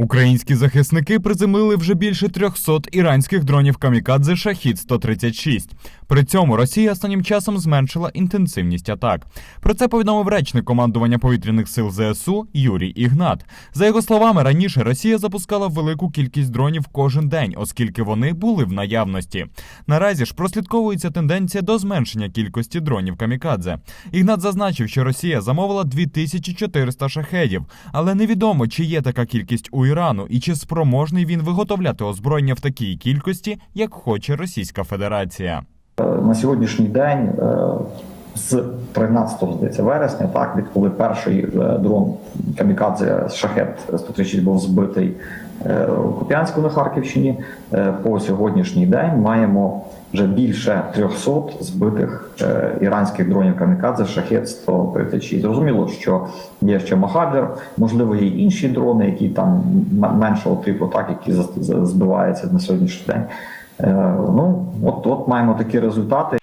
Українські захисники приземлили вже більше 300 іранських дронів камікадзе Шахід 136 При цьому Росія останнім часом зменшила інтенсивність атак. Про це повідомив речник командування повітряних сил ЗСУ Юрій Ігнат. За його словами, раніше Росія запускала велику кількість дронів кожен день, оскільки вони були в наявності. Наразі ж прослідковується тенденція до зменшення кількості дронів камікадзе. Ігнат зазначив, що Росія замовила 2400 шахедів, але невідомо, чи є така кількість у Ірану і чи спроможний він виготовляти озброєння в такій кількості, як хоче Російська Федерація. на сьогоднішній день е, з 13 здається, вересня, так відколи перший е, дрон камікадзе шахет 136 був збитий е, у Куп'янську на Харківщині. е, По сьогоднішній день маємо вже більше 300 збитих е, іранських дронів камікадзе шахет 136. Зрозуміло, що є ще Махаджер, можливо, є інші дрони, які там меншого типу, так які збиваються на сьогоднішній день. Е, Ну от, от маємо такі результати.